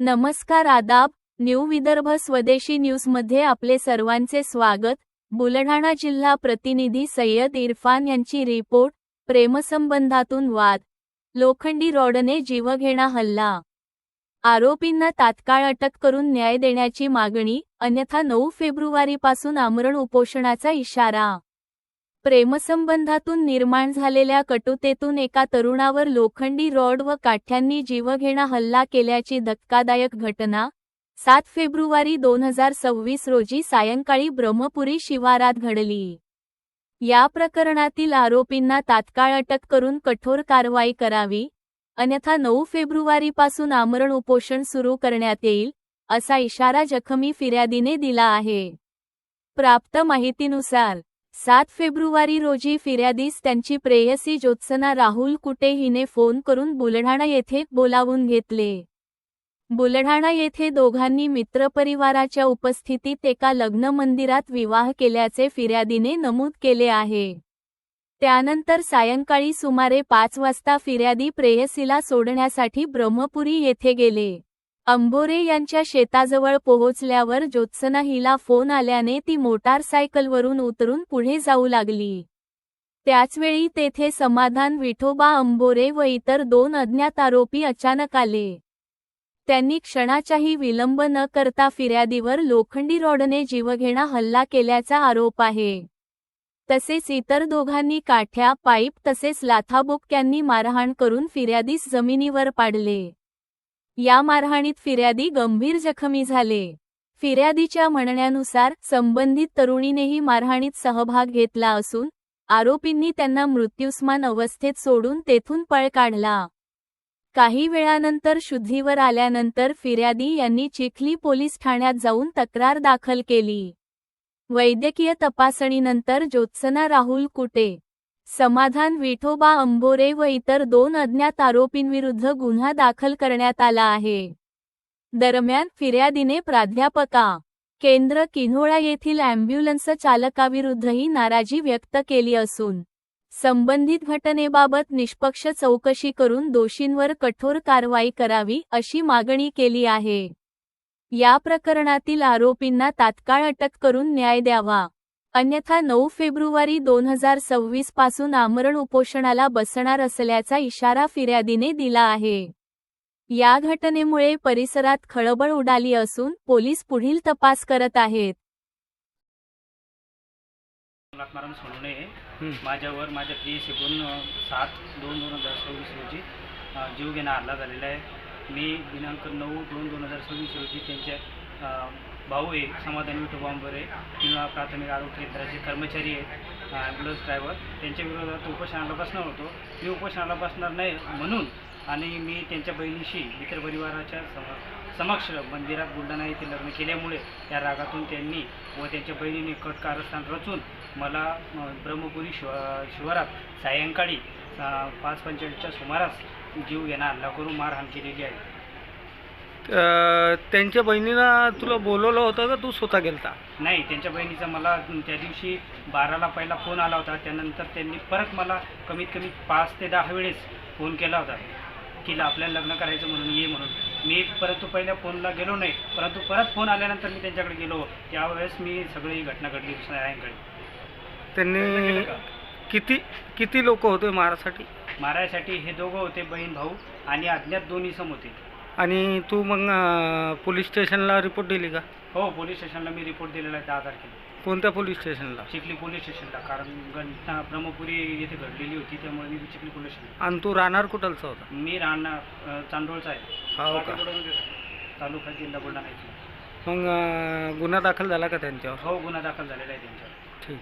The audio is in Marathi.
नमस्कार आदाब न्यू विदर्भ स्वदेशी न्यूजमध्ये आपले सर्वांचे स्वागत. बुलढाणा जिल्हा प्रतिनिधी सय्यद इरफान यांची रिपोर्ट प्रेमसंबंधातून वाद. लोखंडी रॉडने जीवघेणा हल्ला. आरोपींना तात्काळ अटक करून न्याय देण्याची मागणी अन्यथा नऊ फेब्रुवारीपासून आमरण उपोषणाचा इशारा. प्रेमसंबंधातून निर्माण झालेल्या कटुतेतून एका तरुणावर लोखंडी रॉड व काठ्यांनी जीवघेणा हल्ला केल्याची धक्कादायक घटना सात फेब्रुवारी दोन हजार सव्वीस रोजी सायंकाळी ब्रह्मपुरी शिवारात घडली. या प्रकरणातील आरोपींना तात्काळ अटक करून कठोर कारवाई करावी अन्यथा नऊ फेब्रुवारीपासून आमरण उपोषण सुरू करण्यात येईल असा इशारा जखमी फिर्यादीने दिला आहे. प्राप्त माहितीनुसार सात फेब्रुवारी रोजी फिर्यादीस त्यांची प्रेयसी ज्योत्सना राहुल कुटे हिने फोन करून बुलढाणा येथे बोलावून घेतले. बुलढाणा येथे दोघांनी मित्रपरिवाराच्या उपस्थितीत एका लग्न मंदिरात विवाह केल्याचे फिर्यादीने नमूद केले आहे. त्यानंतर सायंकाळी सुमारे पाच वाजता फिर्यादी प्रेयसीला सोडण्यासाठी ब्रह्मपुरी येथे गेले. अंबोरे यांच्या शेताजवळ पोहोचल्यावर ज्योत्सना हिला फोन आल्याने ती मोटारसायकलवरून उतरून पुढे जाऊ लागली. त्याचवेळी तेथे समाधान विठोबा अंबोरे व इतर दोन अज्ञात आरोपी अचानक आले. त्यांनी क्षणाचाही विलंब न करता फिर्यादीवर लोखंडी रॉडने जीवघेणा हल्ला केल्याचा आरोप आहे. तसेच इतर दोघांनी काठ्या पाईप तसेच लाथाबोक्यांनी मारहाण करून फिर्यादीस जमिनीवर पाडले. या मारहाणीत फिर्यादी गंभीर जखमी झाले. फिर्यादीच्या म्हणण्यानुसार संबंधित तरुणीनेही मारहाणीत सहभाग घेतला असून आरोपींनी त्यांना मृत्युस्मान अवस्थेत सोडून तेथून पळ काढला. काही वेळानंतर शुद्धीवर आल्यानंतर फिर्यादी यांनी चिखली पोलीस ठाण्यात जाऊन तक्रार दाखल केली. वैद्यकीय तपासणीनंतर ज्योत्सना राहुल कुटे. समाधान विठोबा अंबोरे व इतर दोन अज्ञात आरोपींविरुद्ध गुन्हा दाखल करण्यात आला आहे. दरम्यान फिर्यादीने प्राध्यापका केंद्र किन्होळा येथील अँब्युलन्स चालकाविरुद्धही नाराजी व्यक्त केली असून संबंधित घटनेबाबत निष्पक्ष चौकशी करून दोषींवर कठोर कारवाई करावी अशी मागणी केली आहे. या प्रकरणातील आरोपींना तात्काळ अटक करून न्याय द्यावा. अन्यथा नऊ फेब्रुवारी दोन हजार सव्वीसपासून आमरण उपोषणाला बसणार असल्याचा इशारा फिर्यादीने दिला आहे. या घटनेमुळे परिसरात खळबळ उडाली असून पोलीस पुढील तपास करत आहेत. माझ्यावर माझ्या अ, सात दोन दोन हजार सव्वीस रोजी जीवघेणा हल्ला झालेला आहे. मी दिनांक नऊ दोन दोन हजार सव्वीस रोजी त्यांच्या भाऊ आहे समाधान विठोबा अंबरे किंवा प्राथमिक आरोग्य केंद्राचे कर्मचारी आहेत ॲम्ब्युलन्स ड्रायव्हर त्यांच्या विरोधात उपोषणाला बसणार होतो. मी उपोषणाला बसणार नाही म्हणून आणि मी त्यांच्या बहिणीशी मित्रपरिवाराच्या सम समक्ष मंदिरात बुलढाणा येथे लग्न केल्यामुळे त्या रागातून त्यांनी व त्यांच्या बहिणीने कट कारस्थान रचून मला ब्रह्मपुरी शिव शिवारात सायंकाळी पाच पंचाळीसच्या सुमारास जीव घेणा हल्ला करून मारहाण केलेली आहे. अ, त्यांच्या बहिणीला तुला बोलवलं होतं का? तू स्वतः गेलता? नाही त्यांच्या बहिणीचा मला त्या दिवशी बाराला पहिला फोन आला होता. त्यानंतर त्यांनी परत मला कमीत कमी पाच ते दहा वेळेस फोन केला होता की आपल्याला लग्न करायचं म्हणून ये म्हणून. मी परंतु पहिल्या फोनला गेलो नाही. परंतु परत फोन आल्यानंतर मी त्यांच्याकडे गेलो. त्यावेळेस मी सगळी घटना घडली सायंकाळी त्यांनी किती किती लोक होते मारासाठी? मारायसाठी हे दोघं होते बहीण भाऊ आणि अज्ञात दोन इसम होते. आणि तू मग अ, पोलीस स्टेशनला रिपोर्ट दिली का? हो पोलीस स्टेशनला मी रिपोर्ट दिलेला आहे दहा तारखेला कोणत्या पोलीस स्टेशनला? चिखली पोलीस स्टेशनला कारण घटना ब्रह्मपुरी येथे घडलेली होती त्यामुळे मी चिखली पोलीस स्टेशन आणि तू राहणार कुठलचा होता? मी राहणार अ, चांदोळचा आहे. हो का? तालुका जिल्हा बुलढाणा इथला मग अ, गुन्हा दाखल झाला का त्यांच्यावर? हो गुन्हा दाखल झालेला आहे त्यांच्यावर. ठीक